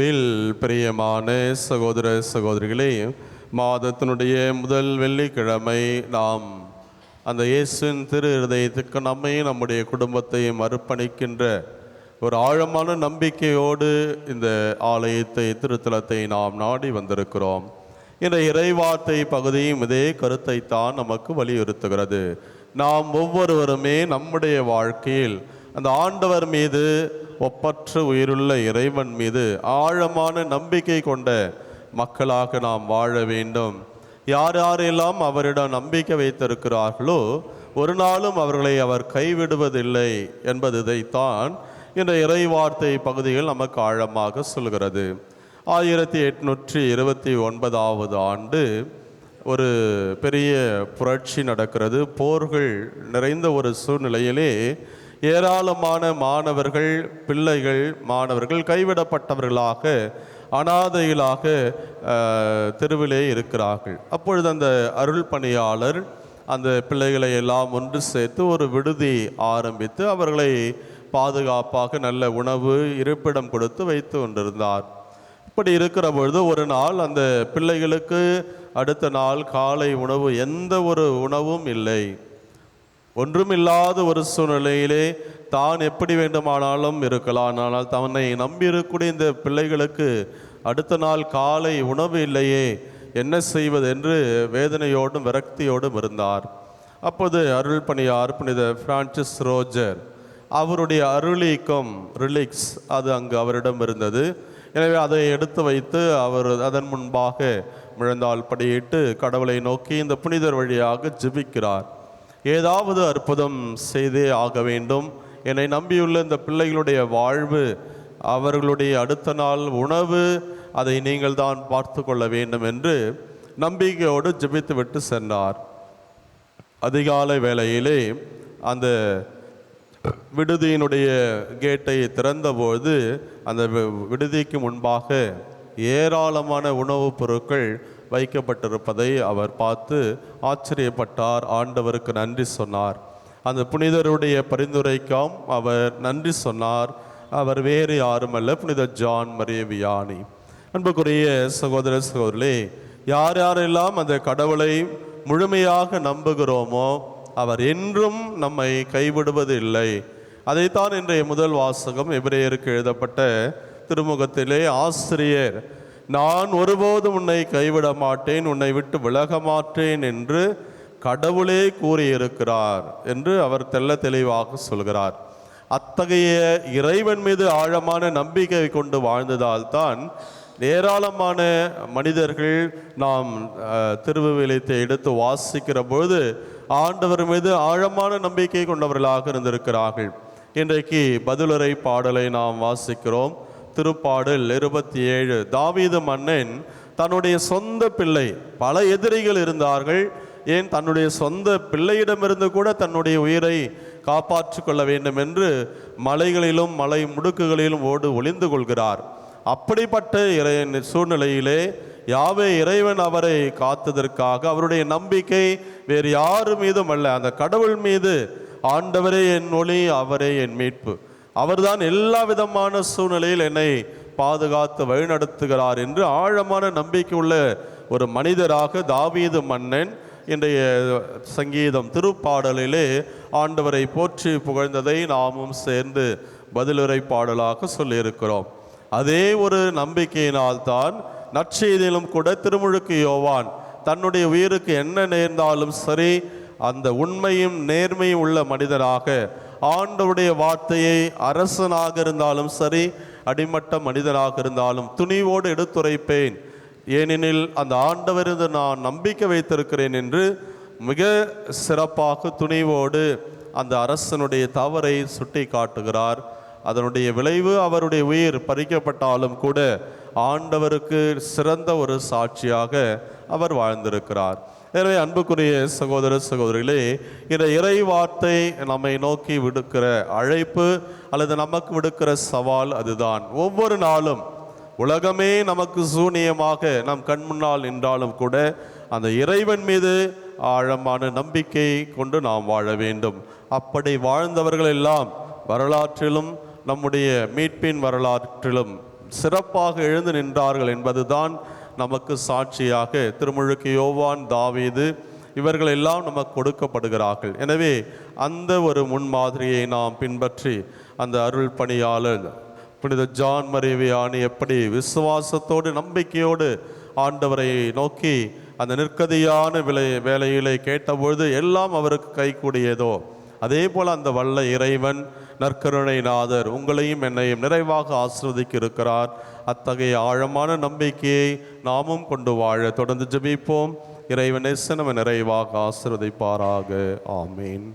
Will பிரியமான சகோதர சகோதரிகளே மாதத்தினுடைய முதல் வெள்ளிக்கிழமை நாம் அந்த இயேசுவின் திரு இருதயத்துக்கு நம்மையும் நம்முடைய குடும்பத்தையும் அர்ப்பணிக்கின்ற ஒரு ஆழமான நம்பிக்கையோடு இந்த ஆலயத்தை திருத்தலத்தை நாம் நாடி வந்திருக்கிறோம். இந்த இறைவார்த்தை பகுதியும் இதே கருத்தை தான் நமக்கு வலியுறுத்துகிறது. நாம் ஒவ்வொருவருமே நம்முடைய வாழ்க்கையில் அந்த ஆண்டவர் மீது ஒப்பற்ற உயிருள்ள இறைவன் மீது ஆழமான நம்பிக்கை கொண்ட மக்களாக நாம் வாழ வேண்டும். யார் யாரெல்லாம் அவரிடம் நம்பிக்கை வைத்திருக்கிறார்களோ ஒரு நாளும் அவர்களை அவர் கைவிடுவதில்லை என்பது இதைத்தான் இந்த இறைவார்த்தை பகுதியில் நமக்கு ஆழமாக சொல்கிறது. ஆயிரத்தி எட்நூற்றி இருபத்தி ஒன்பதாவது ஆண்டு ஒரு பெரிய புரட்சி நடக்கிறது. போர்கள் நிறைந்த ஒரு சூழ்நிலையிலே ஏராளமான மாணவர்கள் பிள்ளைகள் மாணவர்கள் கைவிடப்பட்டவர்களாக அனாதைகளாக தெருவிலே இருக்கிறார்கள். அப்பொழுது அந்த அருள் பணியாளர் அந்த பிள்ளைகளை எல்லாம் ஒன்று சேர்த்து ஒரு விடுதி ஆரம்பித்து அவர்களை பாதுகாப்பாக நல்ல உணவு இருப்பிடம் கொடுத்து வைத்து கொண்டிருந்தார். இப்படி இருக்கிற பொழுது ஒரு நாள் அந்த பிள்ளைகளுக்கு அடுத்த நாள் காலை உணவு எந்த ஒரு உணவும் இல்லை. ஒன்றுமில்லாத ஒரு சூழ்நிலையிலே தான் எப்படி வேண்டுமானாலும் இருக்கலாம். ஆனால் தன்னை நம்பியிருக்கக்கூடிய இந்த பிள்ளைகளுக்கு அடுத்த நாள் காலை உணவு இல்லையே என்ன செய்வது என்று வேதனையோடும் விரக்தியோடும் இருந்தார். அப்போது அருள் பணியார் புனித பிரான்சிஸ் ரோஜர் அவருடைய அருளீக்கம் ரிலிக்ஸ் அது அங்கு அவரிடம் இருந்தது. எனவே அதை எடுத்து வைத்து அவர் அதன் முன்பாக முழந்தால் படியிட்டு கடவுளை நோக்கி இந்த புனிதர் வழியாக ஜிபிக்கிறார். ஏதாவது அற்புதம் செய்தே ஆக வேண்டும். என்னை நம்பியுள்ள இந்த பிள்ளைகளுடைய வாழ்வு அவர்களுடைய அடுத்த நாள் உணவு அதை நீங்கள் தான் பார்த்து கொள்ள வேண்டும் என்று நம்பிக்கையோடு ஜெபித்து விட்டு சென்றார். அதிகாலை வேளையிலே அந்த விடுதியினுடைய கேட்டை திறந்தபோது அந்த வி- விடுதிக்கு முன்பாக ஏராளமான உணவுப் பொருட்கள் வைக்கப்பட்டிருப்பதை அவர் பார்த்து ஆச்சரியப்பட்டார். ஆண்டவருக்கு நன்றி சொன்னார். அந்த புனிதருடைய பரிந்துரைக்காம் அவர் நன்றி சொன்னார். அவர் வேறு யாருமல்ல புனித ஜான் மரியவியானி. அன்புக்குரிய சகோதர சகோதரே யார் யாரெல்லாம் அந்த கடவுளை முழுமையாக நம்புகிறோமோ அவர் என்றும் நம்மை கைவிடுவது இல்லை அதைத்தான் இன்றைய முதல் வாசகம் எபிரேயருக்கு எழுதப்பட்ட திருமுகத்திலே ஆசிரியர் நான் ஒருபோதும் உன்னை கைவிட மாட்டேன் உன்னை விட்டு விலக மாட்டேன் என்று கடவுளே கூறியிருக்கிறார் என்று அவர் தெள்ள தெளிவாக சொல்கிறார். அத்தகைய இறைவன் மீது ஆழமான நம்பிக்கை கொண்டு வாழ்ந்ததால் தான் ஏராளமான மனிதர்கள் நாம் திருவிவிலியத்தை எடுத்து வாசிக்கிற பொழுது ஆண்டவர் மீது ஆழமான நம்பிக்கை கொண்டவர்களாக இருந்திருக்கிறார்கள். இன்றைக்கு பதிலுரை பாடலை நாம் வாசிக்கிறோம். திருப்பாடல் இருபத்தி ஏழு தாவீது மன்னன் தன்னுடைய சொந்த பிள்ளை பல எதிரிகள் இருந்தார்கள். ஏன் தன்னுடைய சொந்த பிள்ளையிடமிருந்து கூட தன்னுடைய உயிரை காப்பாற்றிக் கொள்ள வேண்டும் என்று மலைகளிலும் மலை முடுக்குகளிலும் ஓடு ஒளிந்து கொள்கிறார். அப்படிப்பட்ட இறை சூழ்நிலையிலே யாவே இறைவன் அவரை காத்ததற்காக அவருடைய நம்பிக்கை வேறு யாரு மீதும் அல்ல. அந்த கடவுள் மீது ஆண்டவரே என் ஒளி அவரே என் மீட்பு. அவர்தான் எல்லா விதமான சூழ்நிலையில் என்னை பாதுகாத்து வழிநடத்துகிறார் என்று ஆழமான நம்பிக்கை உள்ள ஒரு மனிதராக தாவீது மன்னன் இன்றைய சங்கீதம் திருப்பாடலிலே ஆண்டவரை போற்றி புகழ்ந்ததை நாமும் சேர்ந்து பதிலுரை பாடலாக சொல்லியிருக்கிறோம். அதே ஒரு நம்பிக்கையினால் தான் நற்செய்தியிலும் கூட திருமுழுக்கு யோவான் தன்னுடைய உயிருக்கு என்ன நேர்ந்தாலும் சரி அந்த உண்மையும் நேர்மையும் உள்ள மனிதராக ஆண்டவருடைய வார்த்தையை அரசனாக இருந்தாலும் சரி அடிமட்ட மனிதனாக இருந்தாலும் துணிவோடு எடுத்துரைப்பேன். ஏனெனில் அந்த ஆண்டவரிருந்து நான் நம்பிக்கை வைத்திருக்கிறேன் என்று மிக சிறப்பாக துணிவோடு அந்த அரசனுடைய தவறை சுட்டி காட்டுகிறார் அதனுடைய விளைவு அவருடைய உயிர் பறிக்கப்பட்டாலும் கூட ஆண்டவருக்கு சிறந்த ஒரு சாட்சியாக அவர் வாழ்ந்திருக்கிறார். எனவே அன்புக்குரிய சகோதர சகோதரிகளே இந்த இறை வார்த்தை நம்மை நோக்கி விடுக்கிற அழைப்பு அல்லது நமக்கு விடுக்கிற சவால் அதுதான். ஒவ்வொரு நாளும் உலகமே நமக்கு சூனியமாக நம் கண் முன்னால் நின்றாலும் கூட அந்த இறைவன் மீது ஆழமான நம்பிக்கை கொண்டு நாம் வாழ வேண்டும். அப்படி வாழ்ந்தவர்கள் எல்லாம் வரலாற்றிலும் நம்முடைய மீட்பின் வரலாற்றிலும் சிறப்பாக எழுந்து நின்றார்கள் என்பதுதான் நமக்கு சாட்சியாக திருமுழுக்கு யோவான் தாவீது இவர்கள் எல்லாம் நமக்கு கொடுக்கப்படுகிறார்கள். எனவே அந்த ஒரு முன்மாதிரியை நாம் பின்பற்றி அந்த அருள் பணியாளர் புனித ஜான் மறைவியானி எப்படி விசுவாசத்தோடு நம்பிக்கையோடு ஆண்டவரை நோக்கி அந்த நிற்கதியான விலை வேலையிலே கேட்டபொழுது எல்லாம் அவருக்கு கைகூடியதோ? அதே போல் அந்த வல்ல இறைவன் நற்கருணை நாதர் உங்களையும் என்னையும் நிறைவாக ஆசிர்வதிக்க இருக்கிறார் அத்தகைய ஆழமான நம்பிக்கையை நாமும் கொண்டு வாழ தொடர்ந்து ஜெபிப்போம். இறைவனை சினம நிறைவாக ஆசிர்வதிப்பாராக. ஆமீன்.